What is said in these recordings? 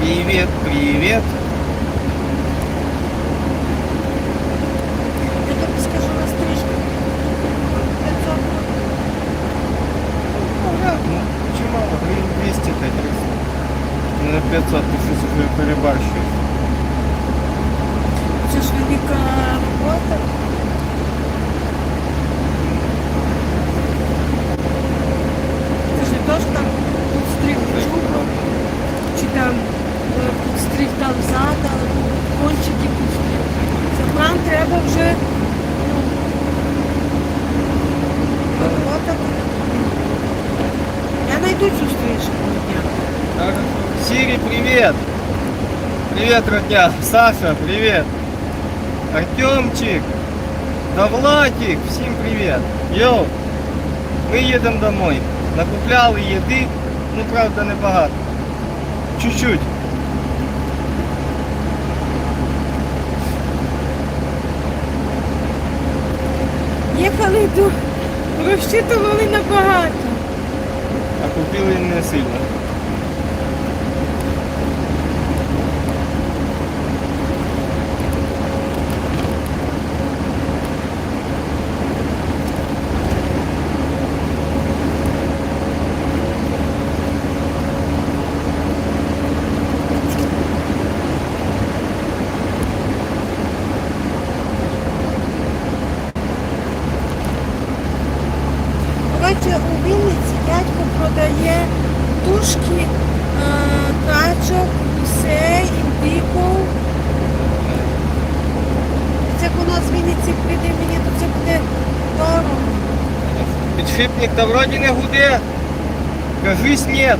Привіт, привіт. Я тобі скажу на стрижку. 500 Ага, ну, чимало, гривень 200 та 300. Не 500, ти щось треба вже ну, робота. Я знайду цю стрижку дня. Хорошо. Сири, привет! Привет, родня! Саша, привет! Артемчик! Да Владик, всім привет! Йоу! Ми їдемо домой. Накупляли їди, ну правда небагато. Чуть-чуть. Їхали йду, розчитували набагато. А купили не сильно. Коротше, у Вінниці дядько продає тушки, е, качок, гусей, індику. Це як у нас в Вінниці прийде мені, то це буде дорого. Підшипник та вроді не гуде. Кажись нет.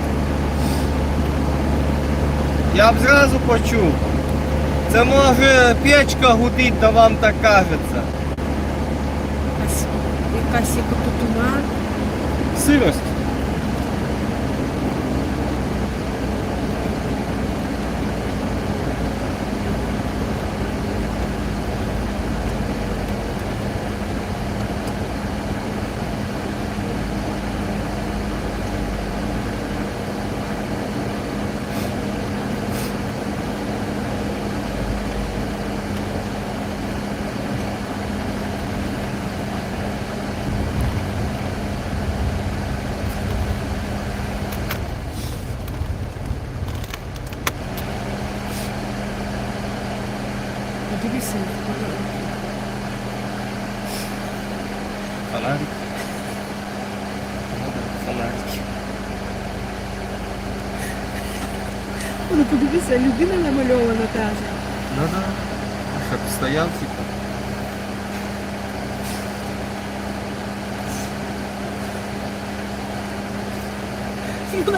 Я б зразу почув. Це може печка гудить, да вам так кажеться. Якась, якась як тут ума. Сирость. Подивися. Фонарик. Фонарик. Ну подивися, людина намальована та. Ну да. Щоб стояв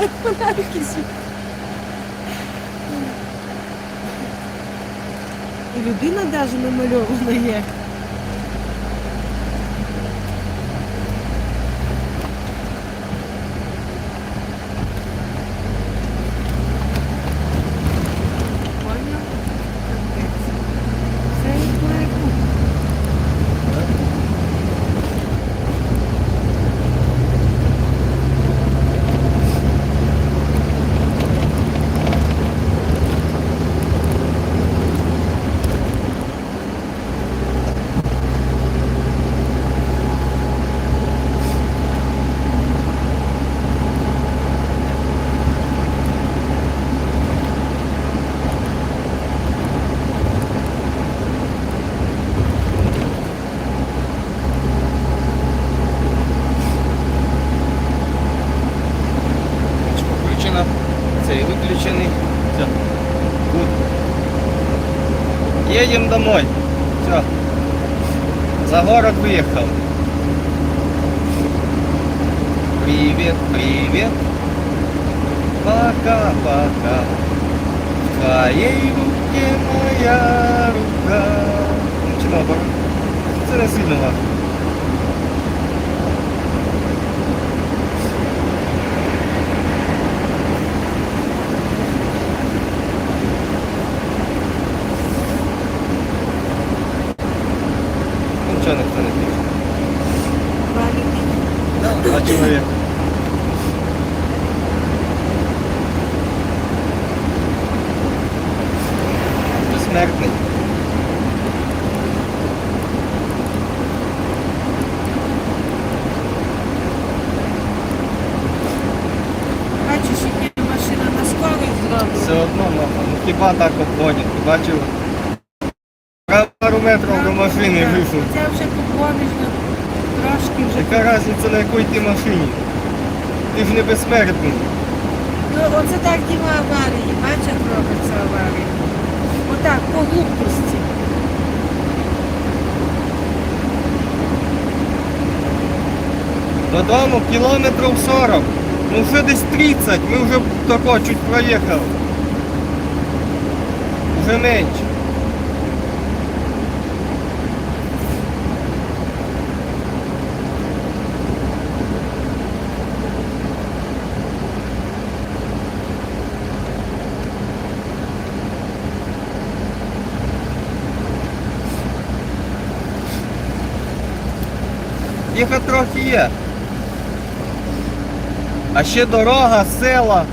як фонарики світить. Людина навіть намальована є. Поняв? Капець. Все як має бути. Включена. Цей виключений. Все. Тут. Едем домой. Все. За город. Привет, привет. Пока-пока. В твоей руке моя рука. Чи наоборот? Це сильно важко. Нічого ніхто не пише. Два людини. Два чоловіка. Безсмертний. Бачиш, яка машина на скорість Все зробила. одно, ну, хіба так обходять, бачив? Пару метрів до машини вийшов. Це вже ну, трошки вже. Яка різниця на якій ти машині? Ти ж не безсмертний. Ну, оце так діма аварії, бачиш, як робиться аварія. Отак, по глупості. Додому кілометрів 40. Ну вже десь 30, ми вже тако чуть проїхали. Вже менше. Їхати трохи є. А ще дорога, села.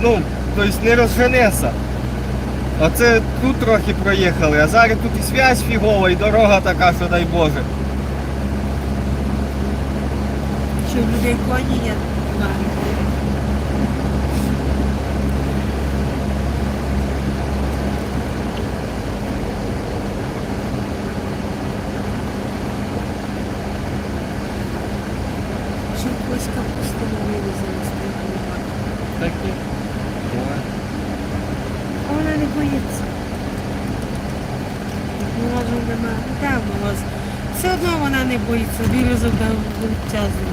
Ну, тобто не розженеться. Оце тут трохи проїхали, а зараз тут і связь фігова, і дорога така, що дай Боже. Що в людей коні є. Щоб ось капусту не з тих. Такі. А Вона не боїться. Морозу нема. Де мороз? Вона не боїться, вирізав до величезний.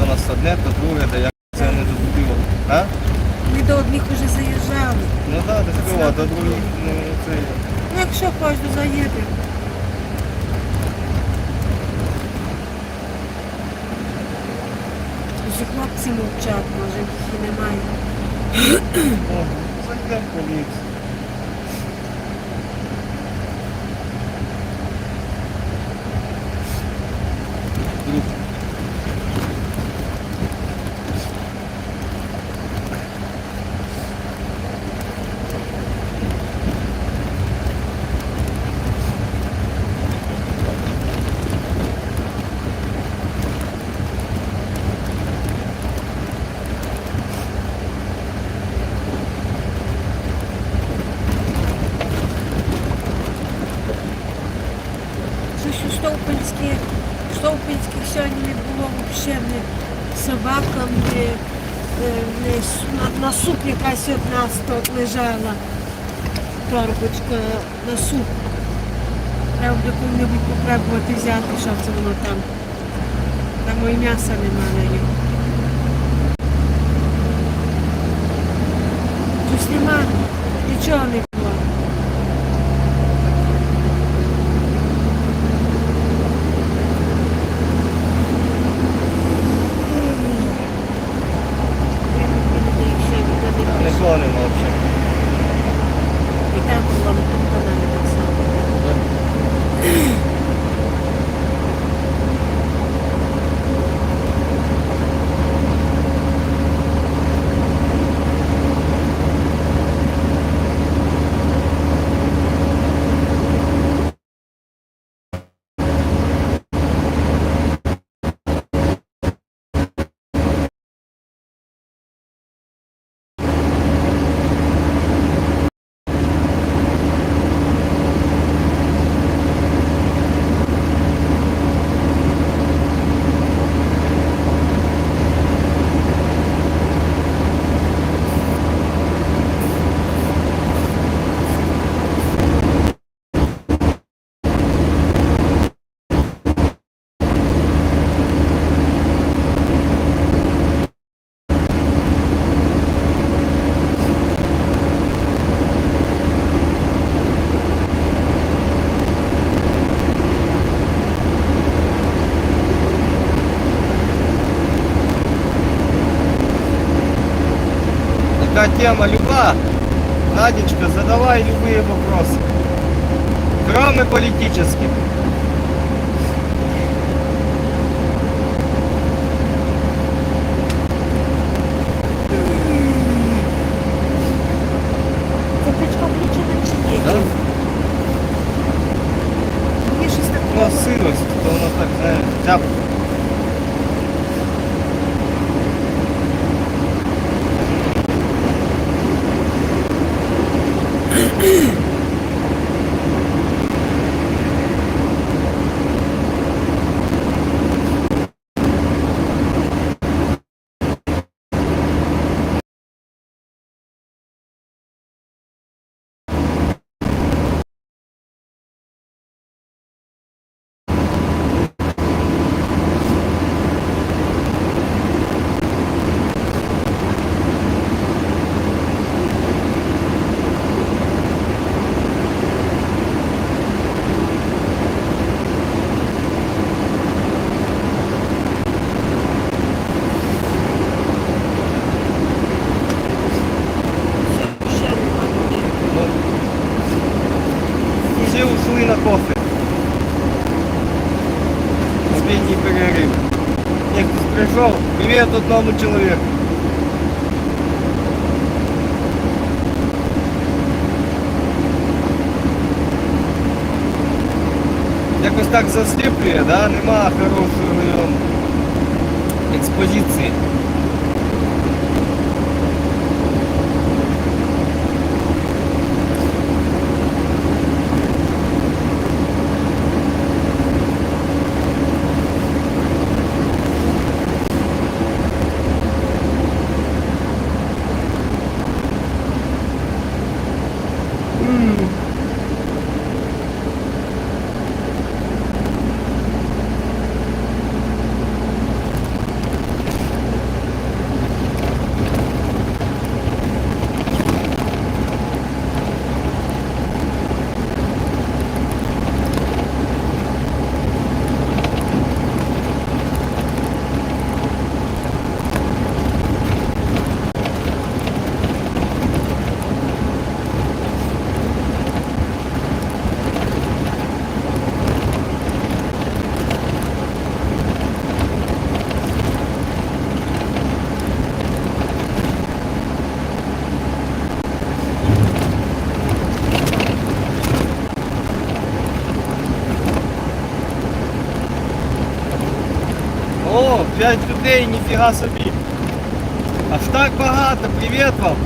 То нас одне, то друге, де як це не добудило. А? Ми до одних уже заїжджали. Ну так, до а до других, ну це. Ну, якщо кожен заїде. Всі хлопці мовчать, може їх і немає. О, зайде поліція. Друг. Щось у Стовпинських, Стовпинських сьогодні не було взагалі ні собакам, ні, е, ні с- на, на суп якась одна тут лежала торбочка на суп. Треба буде коли-небудь попробувати взяти, що це воно там. Там і м'яса нема на нього. Щось нема, нічого не Така тема люба. Надечка, задавай любые вопросы. Кроме политических. Одному чоловіку. Якось так засліплює, да? нема хорошої експозиції. О, п'ять людей, ніфіга собі. Аж так багато, привіт вам.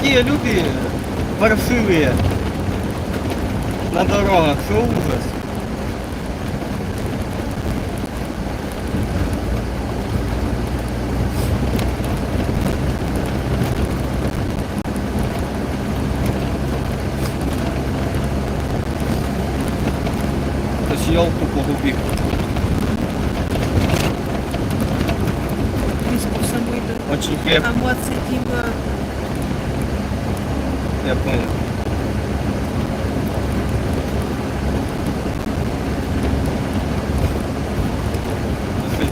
Такие люди паршивые на дорогах, что ужас. Хтось елку погубив. Очень крепко, Там от сидів е, я понял.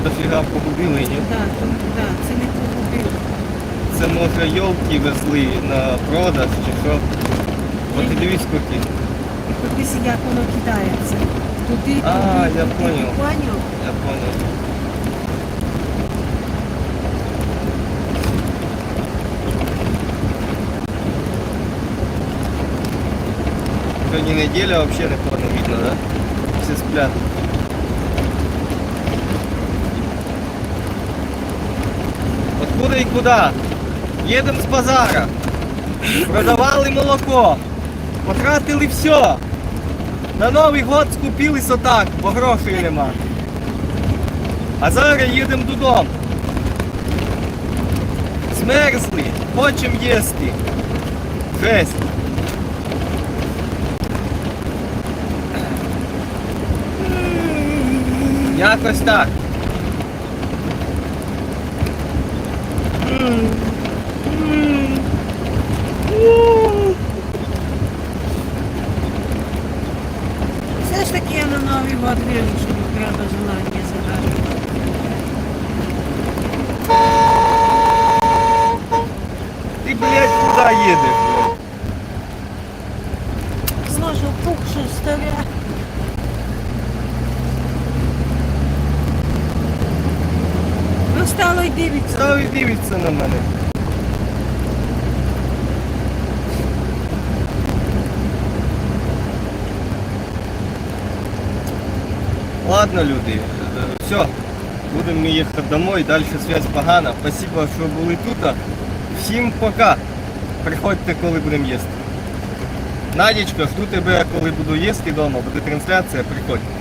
Дофіга погубили, ні? Да, там, да, це не погубив. Це може йолки везли на продаж чи що. І дивись скільки. Подивися, як воно кидається. Туди, А, туди, я туди. понял. Поняв? Я понял. Сьогодні неділя, взагалі не повно видно, да? Всі сплять. і куди? Їдемо з базара. Продавали молоко. Потратили все. На Новий год скупились отак, бо грошей нема. А зараз їдемо додому. Змерзли, хочемо їсти. Жесть. Якось так. Все ж таки я на Новий год вірю, що не треба желання загадувати. Ти, блядь, куди їдеш? Зложу пух, що старе. Ну стало й дивиться. Став і дивиться на мене. Ладно, люди, все, будемо ми їхати домой, далі связь погана. Спасибо, що були тут. Всім пока. Приходьте, коли будемо їсти. Надічка, жду тебе, коли буду їсти вдома, буде трансляція, приходь.